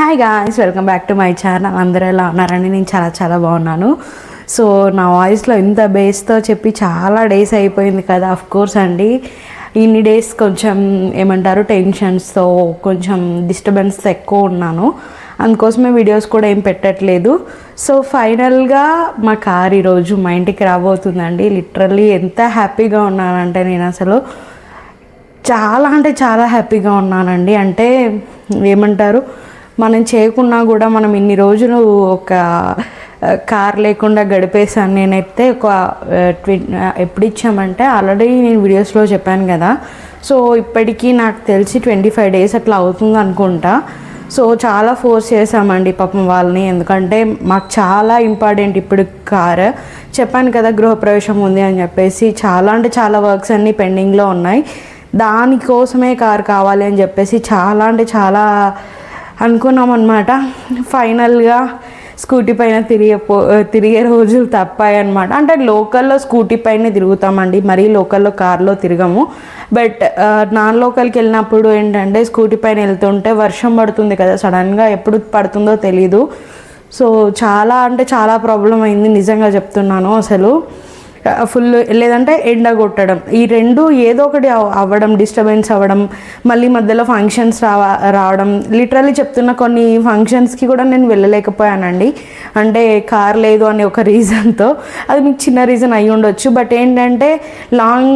Hi guys welcome back to my channel అందరూ ఎలా ఉన్నారండి? నేను చాలా చాలా బాగున్నాను. సో నా వాయిస్లో ఇంత బేస్తో చెప్పి చాలా డేస్ అయిపోయింది కదా అఫ్ కోర్స్ అండి. ఇన్ని డేస్ కొంచెం ఏమంటారు టెన్షన్స్తో కొంచెం డిస్టర్బెన్స్తో ఎక్కువ ఉన్నాను. అందుకోసమే వీడియోస్ కూడా ఏం పెట్టట్లేదు. సో ఫైనల్గా మా కార్ ఈరోజు మా ఇంటికి రాబోతుందండి. లిటరల్లీ ఎంత హ్యాపీగా ఉన్నానంటే నేను అసలు చాలా అంటే చాలా హ్యాపీగా ఉన్నానండి. అంటే ఏమంటారు మనం చేయకున్నా కూడా మనం ఇన్ని రోజులు ఒక కార్ లేకుండా గడిపేసాను నేనైతే ఒక ట్వి ఎప్పుడు ఇచ్చామంటే ఆల్రెడీ నేను వీడియోస్లో చెప్పాను కదా. సో ఇప్పటికీ నాకు తెలిసి ట్వంటీ ఫైవ్ డేస్ అట్లా అవుతుంది అనుకుంటా. సో చాలా ఫోర్స్ చేసామండి పాపం వాళ్ళని. ఎందుకంటే మాకు చాలా ఇంపార్టెంట్ ఇప్పుడు కార్. చెప్పాను కదా గృహప్రవేశం ఉంది అని చెప్పేసి. చాలా అంటే చాలా వర్క్స్ అన్నీ పెండింగ్లో ఉన్నాయి. దానికోసమే కార్ కావాలి అని చెప్పేసి చాలా అంటే చాలా అనుకున్నాం అనమాట ఫైనల్గా స్కూటీ పైన తిరిగే పో తిరిగే రోజులు తప్పాయి అనమాట అంటే లోకల్లో స్కూటీ పైన తిరుగుతామండి. మరీ లోకల్లో కార్లో తిరగము. బట్ నాన్ లోకల్కి వెళ్ళినప్పుడు ఏంటంటే స్కూటీ పైన వెళ్తుంటే వర్షం పడుతుంది కదా. సడన్గా ఎప్పుడు పడుతుందో తెలీదు. సో చాలా అంటే చాలా ప్రాబ్లం అయింది. నిజంగా చెప్తున్నాను అసలు. ఫుల్ లేదంటే ఎండ కొట్టడం. ఈ రెండు ఏదో ఒకటి అవ్వడం డిస్టర్బెన్స్ అవ్వడం మళ్ళీ మధ్యలో ఫంక్షన్స్ రావ రావడం. లిటరల్లీ చెప్తున్న కొన్ని ఫంక్షన్స్కి కూడా నేను వెళ్ళలేకపోయానండి. అంటే కార్ లేదు అనే ఒక రీజన్తో అది మీకు చిన్న రీజన్ అయి ఉండొచ్చు. బట్ ఏంటంటే లాంగ్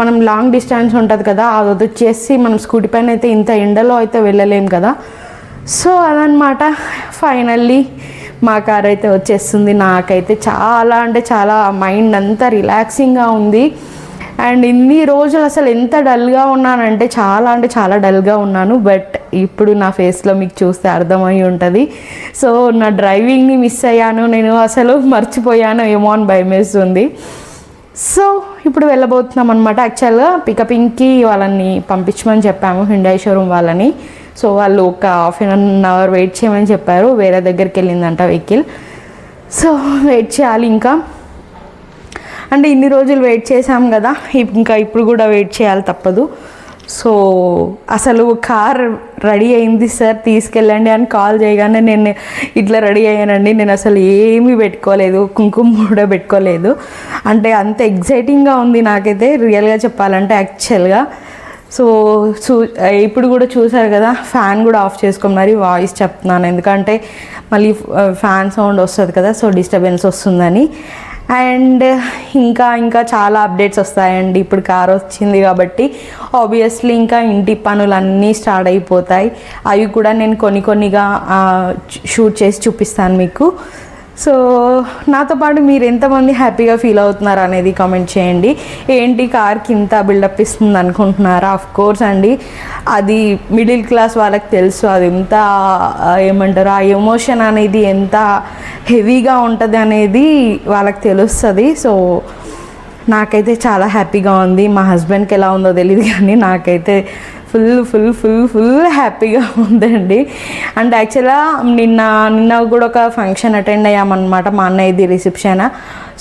మనం లాంగ్ డిస్టెన్స్ ఉంటుంది కదా అది వచ్చేసి మనం స్కూటీ పైన అయితే ఇంత ఎండలో అయితే వెళ్ళలేం కదా. సో అదనమాట ఫైనల్లీ మా కార్ అయితే వచ్చేస్తుంది. నాకైతే చాలా అంటే చాలా మైండ్ అంతా రిలాక్సింగ్గా ఉంది. అండ్ ఇన్ని రోజులు అసలు ఎంత డల్గా ఉన్నానంటే చాలా అంటే చాలా డల్గా ఉన్నాను. బట్ ఇప్పుడు నా ఫేస్లో మీకు చూస్తే అర్థమై ఉంటుంది. సో నా డ్రైవింగ్ని మిస్ అయ్యాను. నేను అసలు మర్చిపోయాను. ఏమో అని భయమేస్తుంది సో ఇప్పుడు వెళ్ళబోతున్నాం అనమాట యాక్చువల్గా పికపింగ్కి వాళ్ళని పంపించమని చెప్పాము. హుండాయ్ షోరూమ్ వాళ్ళని. సో వాళ్ళు ఒక హాఫ్ అన్ అవర్ వెయిట్ చేయమని చెప్పారు. వేరే దగ్గరికి వెళ్ళిందంట వెహికల్. సో వెయిట్ చేయాలి ఇంకా. అంటే ఇన్ని రోజులు వెయిట్ చేసాం కదా ఇంకా ఇప్పుడు కూడా వెయిట్ చేయాలి తప్పదు. సో అసలు కార్ రెడీ అయింది సార్ తీసుకెళ్ళండి అని కాల్ చేయగానే నేను ఇట్లా రెడీ అయ్యానండి. నేను అసలు ఏమీ పెట్టుకోలేదు కుంకుమ కూడా పెట్టుకోలేదు. అంటే అంత ఎగ్జైటింగ్గా ఉంది నాకైతే. రియల్గా చెప్పాలంటే యాక్చువల్గా సో చూ ఇప్పుడు కూడా చూసారు కదా ఫ్యాన్ కూడా ఆఫ్ చేసుకొని మరి వాయిస్ చెప్తున్నాను. ఎందుకంటే మళ్ళీ ఫ్యాన్ సౌండ్ వస్తుంది కదా సో డిస్టర్బెన్స్ వస్తుందని. అండ్ ఇంకా ఇంకా చాలా అప్డేట్స్ వస్తాయండి. ఇప్పుడు కార్ వచ్చింది కాబట్టి ఆబ్వియస్లీ ఇంకా ఇంటి పనులన్నీ స్టార్ట్ అయిపోతాయి. అవి కూడా నేను కొన్ని కొన్నిగా షూట్ చేసి చూపిస్తాను మీకు. సో నాతో పాటు మీరు ఎంతమంది హ్యాపీగా ఫీల్ అవుతున్నారు అనేది కామెంట్ చేయండి. ఏంటి కార్కి ఇంత బిల్డప్ ఇస్తుంది అనుకుంటున్నారా? ఆఫ్ కోర్స్ అండి. అది మిడిల్ క్లాస్ వాళ్ళకి తెలుసు. అది ఎంత ఏమంటారు? ఆ ఎమోషన్ అనేది ఎంత హెవీగా ఉంటుంది అనేది వాళ్ళకి తెలుస్తుంది. సో నాకైతే చాలా హ్యాపీగా ఉంది. మా హస్బెండ్కి ఎలా ఉందో తెలియదు కానీ నాకైతే ఫుల్ ఫుల్ ఫుల్ ఫుల్ హ్యాపీగా ఉందండి. అండ్ యాక్చువల్గా నిన్న నిన్న కూడా ఒక ఫంక్షన్ అటెండ్ అయ్యామన్నమాట మా అన్నయ్యది రిసెప్షన్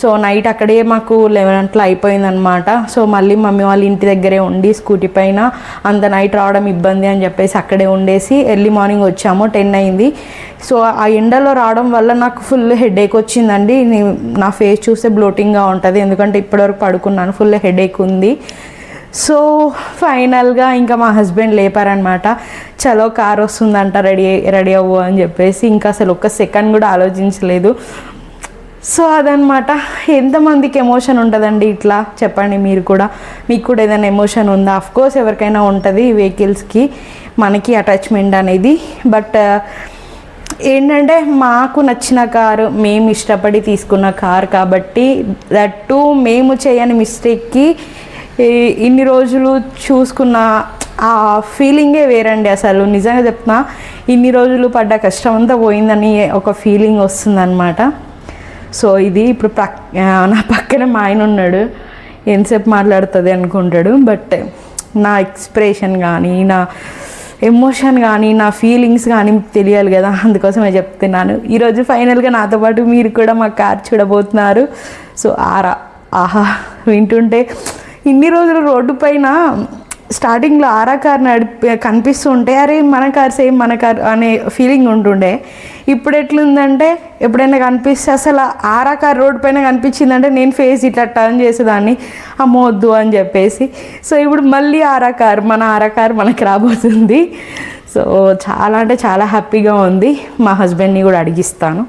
సో నైట్ అక్కడే మాకు లెవెన్ అట్లా అయిపోయిందనమాట సో మళ్ళీ మమ్మీ వాళ్ళ ఇంటి దగ్గరే ఉండి స్కూటీ పైన అంత నైట్ రావడం ఇబ్బంది అని చెప్పేసి అక్కడే ఉండేసి ఎర్లీ మార్నింగ్ వచ్చాము టెన్ అయింది. సో ఆ ఎండలో రావడం వల్ల నాకు ఫుల్ హెడేక్ వచ్చిందండి. నా ఫేస్ చూస్తే బ్లోటింగ్గా ఉంటుంది. ఎందుకంటే ఇప్పటివరకు పడుకున్నాను ఫుల్ హెడేక్ ఉంది. సో ఫైనల్గా ఇంకా మా హస్బెండ్ లేపారనమాట. చలో కార్ వస్తుందంట రెడీ రెడీ అవ్వు అని చెప్పేసి ఇంకా అసలు ఒక్క సెకండ్ కూడా ఆలోచించలేదు. సో అదనమాట. ఎంతమందికి ఎమోషన్ ఉంటుందండి ఇట్లా? చెప్పండి మీరు కూడా. మీకు కూడా ఏదైనా ఎమోషన్ ఉందా? కోర్స్ ఎవరికైనా ఉంటుంది వెహికల్స్కి. మనకి అటాచ్మెంట్ అనేది. బట్ ఏంటంటే మాకు నచ్చిన కారు మేము ఇష్టపడి తీసుకున్న కార్ కాబట్టి దట్ టు మేము చేయని మిస్టేక్కి ఇన్ని రోజులు చూసుకున్న ఆ ఫీలింగే వేరండి అసలు. నిజంగా చెప్తున్నా ఇన్ని రోజులు పడ్డ కష్టం అంతా పోయిందని ఒక ఫీలింగ్ వస్తుందన్నమాట. సో ఇది ఇప్పుడు ప్రక్ నా పక్కన మా ఆయన ఉన్నాడు. ఎంతసేపు మాట్లాడుతుంది అనుకుంటాడు. బట్ నా ఎక్స్ప్రెషన్ కానీ నా ఎమోషన్ కానీ నా ఫీలింగ్స్ కానీ తెలియాలి కదా. అందుకోసమే చెప్తున్నాను. ఈరోజు ఫైనల్గా నాతో పాటు మీరు కూడా మా కార్ చూడబోతున్నారు. సో ఆరా ఆహా వింటుంటే ఇన్ని రోజులు రోడ్డు పైన స్టార్టింగ్లో ఆరా కార్ నడిపి కనిపిస్తుంటే అరే మన కార్ సేమ్ మన కార్ అనే ఫీలింగ్ ఉంటుండే. ఇప్పుడు ఎట్లుందంటే ఎప్పుడైనా కనిపిస్తే అసలు ఆరా కార్ రోడ్ పైన కనిపించిందంటే నేను ఫేస్ ఇట్లా టర్న్ చేసేదాన్ని అమ్మవద్దు అని చెప్పేసి. సో ఇప్పుడు మళ్ళీ ఆరా కార్ మన ఆరా కార్ మనకి రాబోతుంది. సో చాలా అంటే చాలా హ్యాపీగా ఉంది. మా హస్బెండ్ని కూడా అడిగిస్తాను.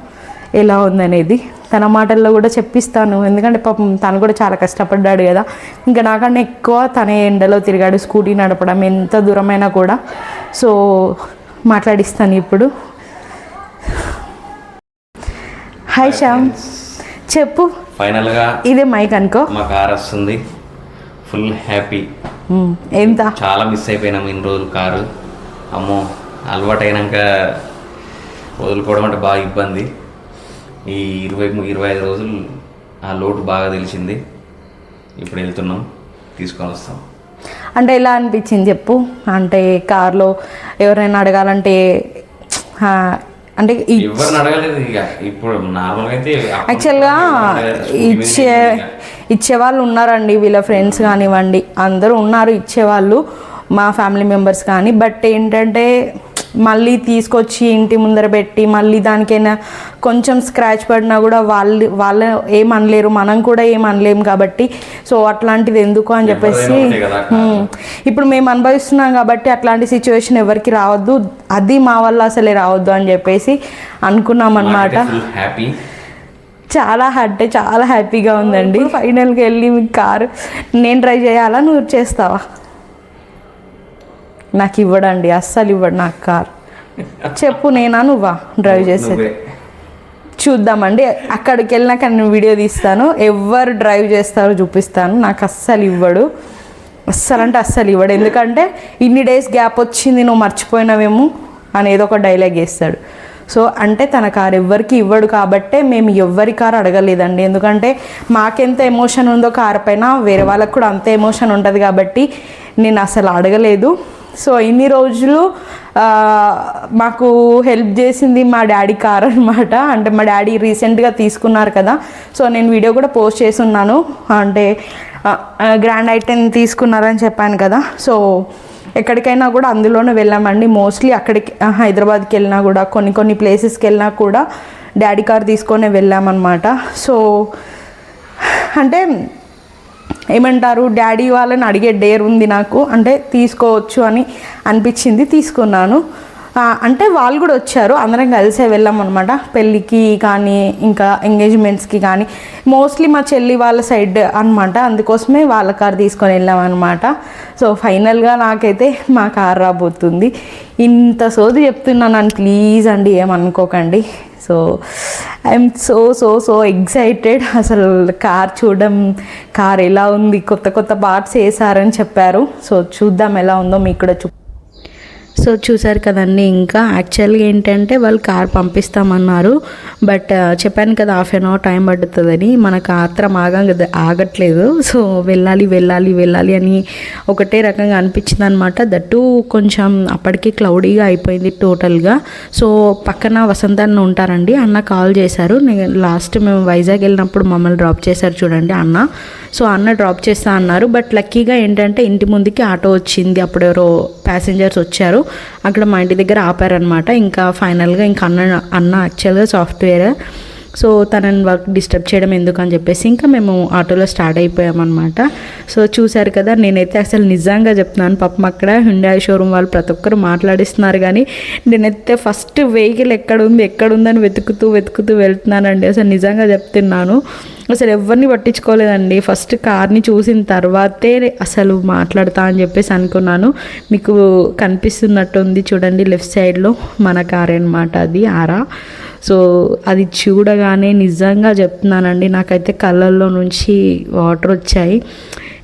ఎలా ఉందనేది తన మాటల్లో కూడా చెప్పిస్తాను. ఎందుకంటే పాపం తను కూడా చాలా కష్టపడ్డాడు కదా. ఇంకా నాకన్నా ఎక్కువ తనే ఎండలో తిరిగాడు స్కూటీ నడపడం ఎంత దూరమైనా కూడా. సో మాట్లాడిస్తాను ఇప్పుడు. హాయ్ శ్యామ్ చెప్పు. ఫైనల్గా ఇదే మైక్ అనుకో. మా కార్ వస్తుంది. ఫుల్ హ్యాపీ ఎంత? చాలా మిస్ అయిపోయినాం ఇన్ని రోజులు కారు. అమ్మో అలవాటు అయినాక వదులుకోవడం అంటే బాగా ఇబ్బంది. ఈ ఇరవై ఇరవై ఐదు రోజులు ఆ లోటు బాగా తెలిసింది. ఇప్పుడు వెళ్తున్నాం తీసుకొని వస్తాం. అంటే ఎలా అనిపించింది చెప్పు? అంటే కార్లో ఎవరైనా అడగాలంటే అంటే ఇప్పుడు యాక్చువల్గా ఇచ్చే ఇచ్చేవాళ్ళు ఉన్నారండి వీళ్ళ ఫ్రెండ్స్ కానివ్వండి. అందరూ ఉన్నారు ఇచ్చేవాళ్ళు మా ఫ్యామిలీ మెంబర్స్ కానీ. బట్ ఏంటంటే మళ్ళీ తీసుకొచ్చి ఇంటి ముందర పెట్టి మళ్ళీ దానికైనా కొంచెం స్క్రాచ్ పడినా కూడా వాళ్ళు వాళ్ళు ఏం అనలేరు మనం కూడా ఏం అనలేము కాబట్టి. సో అట్లాంటిది ఎందుకు అని చెప్పేసి ఇప్పుడు మేము అనుభవిస్తున్నాం కాబట్టి అట్లాంటి సిచ్యువేషన్ ఎవరికి రావద్దు. అది మా వల్ల అసలే రావద్దు అని చెప్పేసి అనుకున్నాం అనమాట హ్యాపీ చాలా అంటే చాలా హ్యాపీగా ఉందండి. ఫైనల్గా వెళ్ళి మీ కారు నేను ట్రై చేయాలా? నువ్వు చేస్తావా? నాకు ఇవ్వడండి అస్సలు ఇవ్వడు నాకు కార్. చెప్పు నేనా నువ్వా? డ్రైవ్ చేసేది. చూద్దామండి అక్కడికి వెళ్ళినాక నేను వీడియో తీస్తాను. ఎవరు డ్రైవ్ చేస్తారో చూపిస్తాను. నాకు అస్సలు ఇవ్వడు. అస్సలు అంటే అస్సలు ఇవ్వడు. ఎందుకంటే ఇన్ని డేస్ గ్యాప్ వచ్చింది నువ్వు మర్చిపోయినావేమో అని ఏదో ఒక డైలాగ్ వేస్తాడు. సో అంటే తన కారు ఎవ్వరికి ఇవ్వడు కాబట్టే మేము ఎవ్వరి కారు అడగలేదండి. ఎందుకంటే మాకెంత ఎమోషన్ ఉందో కారు పైన వేరే వాళ్ళకు కూడా అంత ఎమోషన్ ఉంటుంది కాబట్టి నేను అసలు అడగలేదు. సో ఇన్ని రోజులు మాకు హెల్ప్ చేసింది మా డాడీ కార్ అనమాట అంటే మా డాడీ రీసెంట్గా తీసుకున్నారు కదా. సో నేను వీడియో కూడా పోస్ట్ చేసి ఉన్నాను అంటే గ్రాండ్ ఐటెన్ తీసుకున్నారని చెప్పాను కదా. సో ఎక్కడికైనా కూడా అందులోనే వెళ్ళామండి. మోస్ట్లీ అక్కడికి హైదరాబాద్కి వెళ్ళినా కూడా కొన్ని కొన్ని ప్లేసెస్కి వెళ్ళినా కూడా డాడీ కార్ తీసుకొని వెళ్ళామన్నమాట. సో అంటే ఏమంటారు? డాడీ వాళ్ళని అడిగే డేర్ ఉంది నాకు అంటే తీసుకోవచ్చు అని అనిపించింది తీసుకున్నాను. అంటే వాళ్ళు కూడా వచ్చారు అందరం కలిసే వెళ్ళాం అనమాట పెళ్ళికి కానీ ఇంకా ఎంగేజ్మెంట్స్కి కానీ. మోస్ట్లీ మా చెల్లి వాళ్ళ సైడ్ అనమాట అందుకోసమే వాళ్ళ కార్ తీసుకొని వెళ్ళాం అనమాట సో ఫైనల్గా నాకైతే మా కార్ రాబోతుంది. ఇంత సోది చెప్తున్నాను ప్లీజ్ అండి ఏమనుకోకండి. So I'm so so so excited అసలు కార్ చూడడం కార్ ఎలా ఉంది కొత్త కొత్త పార్ట్స్ వేసారని చెప్పారు. సో చూద్దాం ఎలా ఉందో మీకు కూడా చూ సో చూసారు కదండి ఇంకా యాక్చువల్గా ఏంటంటే వాళ్ళు కార్ పంపిస్తామన్నారు. బట్ uh, చెప్పాను కదా హాఫ్ అన్ అవర్ టైం పడుతుందని. మనకు ఆత్రం ఆగ ఆగట్లేదు. సో వెళ్ళాలి వెళ్ళాలి వెళ్ళాలి అని ఒకటే రకంగా అనిపించింది అనమాట దట్టు కొంచెం అప్పటికి క్లౌడీగా అయిపోయింది టోటల్గా సో పక్కన వసంత అన్న ఉంటారండి. అన్న కాల్ చేశారు. నేను లాస్ట్ మేము వైజాగ్ వెళ్ళినప్పుడు మమ్మల్ని డ్రాప్ చేశారు చూడండి అన్న. సో అన్న డ్రాప్ చేస్తా అన్నారు. బట్ లక్కీగా ఏంటంటే ఇంటి ముందుకి ఆటో వచ్చింది అప్పుడు ఎవరో ప్యాసింజర్స్ వచ్చారు. అక్కడ మా ఇంటి దగ్గర ఆపారనమాట ఇంకా ఫైనల్గా ఇంకా అన్న అన్న యాక్చువల్గా సాఫ్ట్వేర్ సో తనని వర్క్ డిస్టర్బ్ చేయడం ఎందుకని చెప్పేసి ఇంకా మేము ఆటోలో స్టార్ట్ అయిపోయామన్నమాట. సో చూశారు కదా నేనైతే అసలు నిజంగా చెప్తున్నాను పాపం అక్కడ హుండాయ్ షోరూమ్ వాళ్ళు ప్రతి ఒక్కరు మాట్లాడిస్తున్నారు కానీ నేనైతే ఫస్ట్ వెహికల్ ఎక్కడ ఉంది వెతుకుతూ వెతుకుతూ వెళ్తున్నానండి. అసలు నిజంగా చెప్తున్నాను అసలు ఎవరిని పట్టించుకోలేదండి. ఫస్ట్ కార్ని చూసిన తర్వాతే అసలు మాట్లాడతా అని చెప్పేసి అనుకున్నాను. మీకు కనిపిస్తున్నట్టుంది చూడండి లెఫ్ట్ సైడ్లో మన కార్ అనమాట అది ఆరా. సో అది చూడగానే నిజంగా చెప్తున్నానండి. నాకైతే కళ్ళల్లో నుంచి వాటర్ వచ్చాయి.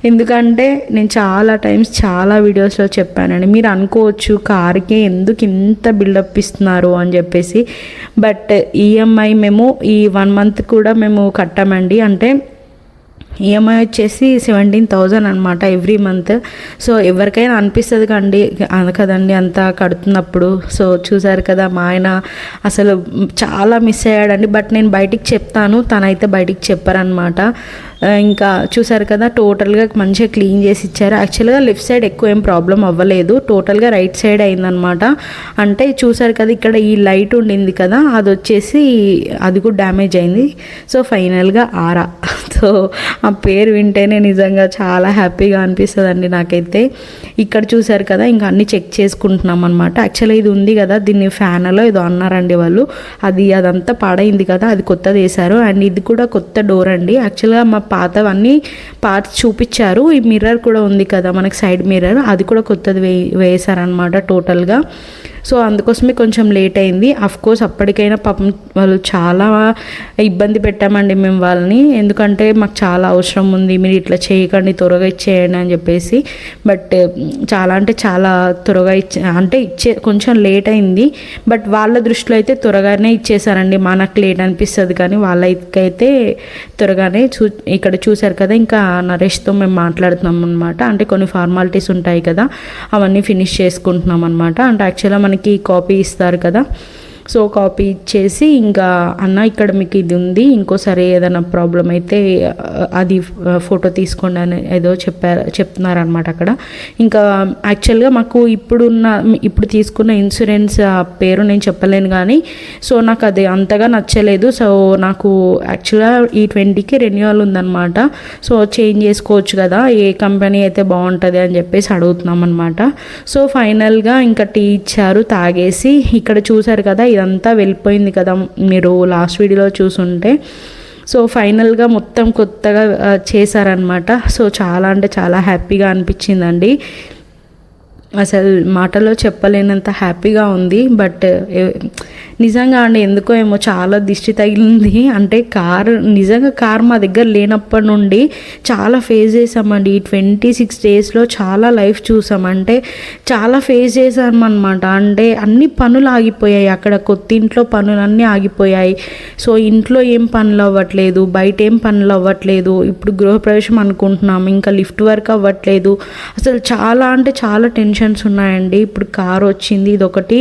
ఎందుకంటే నేను చాలా టైమ్స్ చాలా వీడియోస్లో చెప్పానండి. మీరు అనుకోవచ్చు కార్కి ఎందుకు ఇంత బిల్డప్ ఇస్తున్నారు అని చెప్పేసి. బట్ ఈఎంఐ మేము ఈ వన్ మంత్ కూడా మేము కట్టామండి. అంటే ఈఎంఐ వచ్చేసి సెవెంటీన్ థౌజండ్ అనమాట ఎవ్రీ మంత్ సో ఎవరికైనా అనిపిస్తుంది కండి కదండి అంతా కడుతున్నప్పుడు. సో చూసారు కదా మా ఆయన అసలు చాలా మిస్ అయ్యాడండి. బట్ నేను బయటికి చెప్తాను తనైతే బయటికి చెప్పారనమాట ఇంకా చూసారు కదా టోటల్గా మంచిగా క్లీన్ చేసి ఇచ్చారు. యాక్చువల్గా లెఫ్ట్ సైడ్ ఎక్కువ ఏం ప్రాబ్లం అవ్వలేదు. టోటల్గా రైట్ సైడ్ అయిందనమాట అంటే చూసారు కదా ఇక్కడ ఈ లైట్ ఉండింది కదా అది వచ్చేసి అది కూడా డ్యామేజ్ అయింది. సో ఫైనల్గా ఆరా. సో ఆ పేరు వింటేనే నిజంగా చాలా హ్యాపీగా అనిపిస్తుందండి నాకైతే. ఇక్కడ చూసారు కదా ఇంకా అన్ని చెక్ చేసుకుంటున్నాం అనమాట యాక్చువల్లీ ఇది ఉంది కదా దీన్ని ఫ్యాన్లో ఏదో అన్నారండి వాళ్ళు. అది అదంతా పాడైంది కదా అది కొత్తది వేశారు. అండ్ ఇది కూడా కొత్త డోర్ అండి. యాక్చువల్గా మా పాతవన్నీ పార్ట్స్ చూపించారు. ఈ మిర్రర్ కూడా ఉంది కదా మనకి సైడ్ మిర్రర్. అది కూడా కొత్తది వే వేశారనమాట టోటల్గా. సో అందుకోసమే కొంచెం లేట్ అయింది. అఫ్ కోర్స్ అప్పటికైనా పాపం వాళ్ళు చాలా ఇబ్బంది పెట్టామండి మేము వాళ్ళని. ఎందుకంటే మాకు చాలా అవసరం ఉంది. మీరు ఇట్లా చేయకండి త్వరగా ఇచ్చేయండి అని చెప్పేసి. బట్ చాలా అంటే చాలా త్వరగా ఇచ్చే అంటే ఇచ్చే కొంచెం లేట్ అయింది. బట్ వాళ్ళ దృష్టిలో అయితే త్వరగానే ఇచ్చేసారండి మనకు లేట్ అనిపిస్తుంది కానీ వాళ్ళకైతే త్వరగానే చూ ఇక్కడ చూశారు కదా ఇంకా నరేష్తో మేము మాట్లాడుతున్నాం అనమాట అంటే కొన్ని ఫార్మాలిటీస్ ఉంటాయి కదా అవన్నీ ఫినిష్ చేసుకుంటున్నాం అనమాట అంటే యాక్చువల్గా మన మనకి కాపీ ఇస్తారు కదా. సో కాపీ ఇచ్చేసి ఇంకా అన్న ఇక్కడ మీకు ఇది ఉంది ఇంకోసారి ఏదైనా ప్రాబ్లం అయితే అది ఫోటో తీసుకోండి అని ఏదో చెప్పారు చెప్తున్నారనమాట అక్కడ. ఇంకా యాక్చువల్గా మాకు ఇప్పుడున్న ఇప్పుడు తీసుకున్న ఇన్సూరెన్స్ ఆ పేరు నేను చెప్పలేను కానీ సో నాకు అది అంతగా నచ్చలేదు. సో నాకు యాక్చువల్గా ఈ ట్వంటీకి రెన్యువల్ ఉందన్నమాట. సో చేంజ్ చేసుకోవచ్చు కదా ఏ కంపెనీ అయితే బాగుంటుంది అని చెప్పేసి అడుగుతున్నాం అనమాట సో ఫైనల్గా ఇంకా టీ ఇచ్చారు తాగేసి ఇక్కడ చూసారు కదా ఇదంతా వెళ్ళిపోయింది కదా మీరు లాస్ట్ వీడియోలో చూసుంటే. సో ఫైనల్గా మొత్తం కొత్తగా చేశారనమాట సో చాలా అంటే చాలా హ్యాపీగా అనిపించిందండి. అసలు మాటలో చెప్పలేనంత హ్యాపీగా ఉంది బట్ నిజంగా అండి ఎందుకో ఏమో చాలా దిష్టి తగిలింది. అంటే కార్ నిజంగా కార్ మా దగ్గర లేనప్పటి నుండి చాలా ఫేస్ చేసామండి ఈ ట్వంటీ సిక్స్ డేస్లో చాలా లైఫ్ చూసాం. అంటే చాలా ఫేస్ చేసామన్నమాట అంటే అన్ని పనులు ఆగిపోయాయి. అక్కడ కొత్త ఇంట్లో పనులన్నీ ఆగిపోయాయి. సో ఇంట్లో ఏం పనులు అవ్వట్లేదు. బయట ఏం పనులు అవ్వట్లేదు. ఇప్పుడు గృహప్రవేశం అనుకుంటున్నాం. ఇంకా లిఫ్ట్ వర్క్ అవ్వట్లేదు. అసలు చాలా అంటే చాలా టెన్షన్ ఆప్షన్స్ ఉన్నాయండి. ఇప్పుడు కార్ వచ్చింది ఇది ఒకటి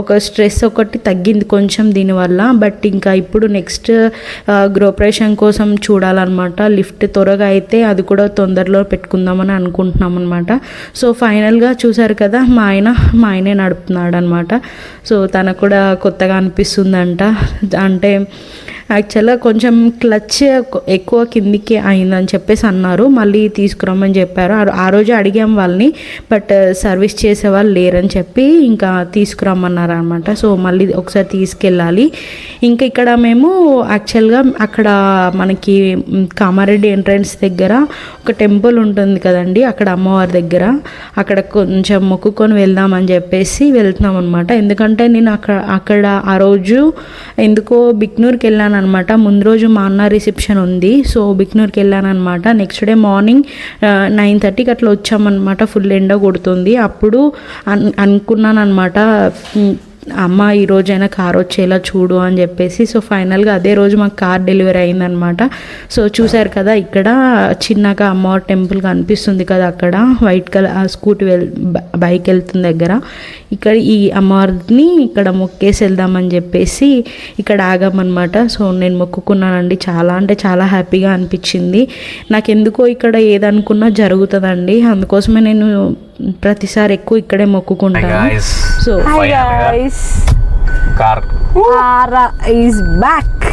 ఒక స్ట్రెస్ ఒకటి తగ్గింది కొంచెం దీనివల్ల. బట్ ఇంకా ఇప్పుడు నెక్స్ట్ గృహప్రవేశం కోసం చూడాలన్నమాట. లిఫ్ట్ త్వరగా అయితే అది కూడా తొందరలో పెట్టుకుందామని అనుకుంటున్నాం అనమాట సో ఫైనల్గా చూసారు కదా మా ఆయన మా ఆయనే నడుపుతున్నాడు అనమాట సో తనకు కూడా కొత్తగా అనిపిస్తుందంట. అంటే యాక్చువల్గా కొంచెం క్లచ్ ఎక్కువ కిందికి అయిందని చెప్పేసి అన్నారు. మళ్ళీ తీసుకురమ్మని చెప్పారు. ఆ- రోజు అడిగాం వాళ్ళని బట్ సర్వీస్ చేసే వాళ్ళు లేరని చెప్పి ఇంకా తీసుకురమ్మన్నారు అనమాట సో మళ్ళీ ఒకసారి తీసుకెళ్ళాలి. ఇంకా ఇక్కడ మేము యాక్చువల్గా అక్కడ మనకి కామారెడ్డి ఎంట్రన్స్ దగ్గర ఒక టెంపుల్ ఉంటుంది కదండి అక్కడ అమ్మవారి దగ్గర. అక్కడ కొంచెం మొక్కుకొని వెళ్దామని చెప్పేసి వెళ్తున్నాం అనమాట ఎందుకంటే నేను అక్కడ అక్కడ ఆ రోజు ఎందుకో బిక్నూర్కి వెళ్ళాను అనమాట ముందు రోజు మా అన్న రిసెప్షన్ ఉంది. సో బిక్నూర్కి వెళ్ళానమాట నెక్స్ట్ డే మార్నింగ్ నైన్ థర్టీకి అట్లా వచ్చామన్నమాట. ఫుల్ ఎండ కొడుతుంది. అప్పుడు అన్ అనుకున్నాను అనమాట అమ్మ ఈ రోజైనా కార్ వచ్చేలా చూడు అని చెప్పేసి సో ఫైనల్గా అదే రోజు మాకు కార్ డెలివరీ అయిందనమాట సో చూశారు కదా ఇక్కడ చిన్నగా అమ్మవారి టెంపుల్ కనిపిస్తుంది కదా అక్కడ వైట్ కలర్ ఆ స్కూటీ వెల్ బైక్ వెళ్తుంది దగ్గర. ఇక్కడ ఈ అమ్మవారిని ఇక్కడ మొక్కేసి వెళ్దామని చెప్పేసి ఇక్కడ ఆగామన్నమాట. సో నేను మొక్కుకున్నానండి చాలా అంటే చాలా హ్యాపీగా అనిపించింది. నాకు ఎందుకో ఇక్కడ ఏదనుకున్నా జరుగుతుందండి. అందుకోసమే నేను ప్రతిసారి ఎక్కువ ఇక్కడే మొక్కుకుంటాను guys. సో బ్యాక్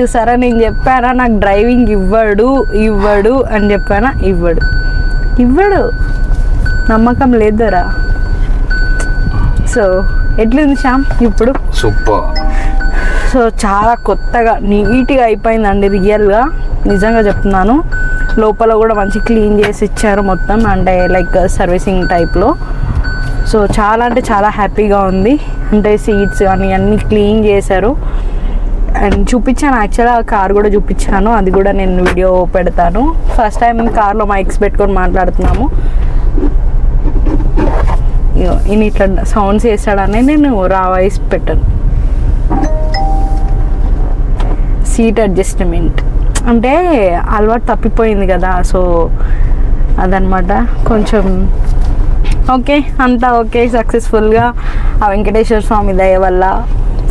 చూసారా నేను చెప్పానా నాకు డ్రైవింగ్ ఇవ్వడు ఇవ్వడు అని చెప్పానా? ఇవ్వడు. ఇవ్వడు. నమ్మకం లేదురా. సో ఎట్లుంది శ్యామ్ ఇప్పుడు? సూపర్ సో చాలా కొత్తగా నీట్గా అయిపోయిందండి రియల్గా నిజంగా చెప్తున్నాను. లోపల కూడా మంచి క్లీన్ చేసి ఇచ్చారు మొత్తం అంటే లైక్ సర్వీసింగ్ టైప్లో సో చాలా అంటే చాలా హ్యాపీగా ఉంది. అంటే సీట్స్ కానీ అన్నీ క్లీన్ చేశారు. అండ్ చూపించాను యాక్చువల్గా కార్ కూడా చూపించాను. అది కూడా నేను వీడియో పెడతాను. ఫస్ట్ టైం కార్లో మైక్స్ పెట్టుకొని మాట్లాడుతున్నాము. ఇగో ఈయన ఇట్లా సౌండ్స్ చేస్తాడని నేను రా వాయిస్ పెట్టాను. సీట్ అడ్జస్ట్మెంట్ అంటే అలవాటు తప్పిపోయింది కదా సో అదనమాట కొంచెం ఓకే అంతా ఓకే సక్సెస్ఫుల్గా. ఆ వెంకటేశ్వర స్వామి దయ వల్ల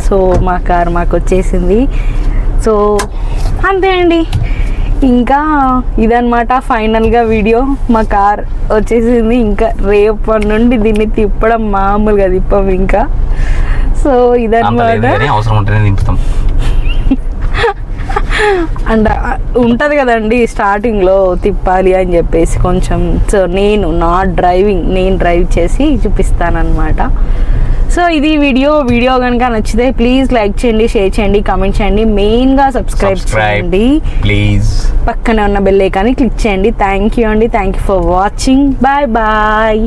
సో మా కార్ మాకు వచ్చేసింది సో అంతే అండి. ఇంకా ఇదనమాట ఫైనల్గా వీడియో. మా కార్ వచ్చేసింది ఇంకా రేపటి నుండి దీన్ని తిప్పడం మామూలుగా తిప్పం ఇంకా. సో కానీ అవసరం ఉంటేనే అండ్ ఉంటుంది కదండి స్టార్టింగ్లో తిప్పాలి అని చెప్పేసి కొంచెం సో నేను నాట్ డ్రైవింగ్ నేను డ్రైవ్ చేసి చూపిస్తానమాట సో ఇది వీడియో వీడియో కనుక నచ్చితే ప్లీజ్ లైక్ చేయండి షేర్ చేయండి కామెంట్ చేయండి మెయిన్గా సబ్స్క్రైబ్ సబ్స్క్రైబ్ చేయండి. ప్లీజ్ పక్కనే ఉన్న బెల్ ఐకాన్ని క్లిక్ చేయండి. థ్యాంక్ యూ అండి. Thank you for watching bye bye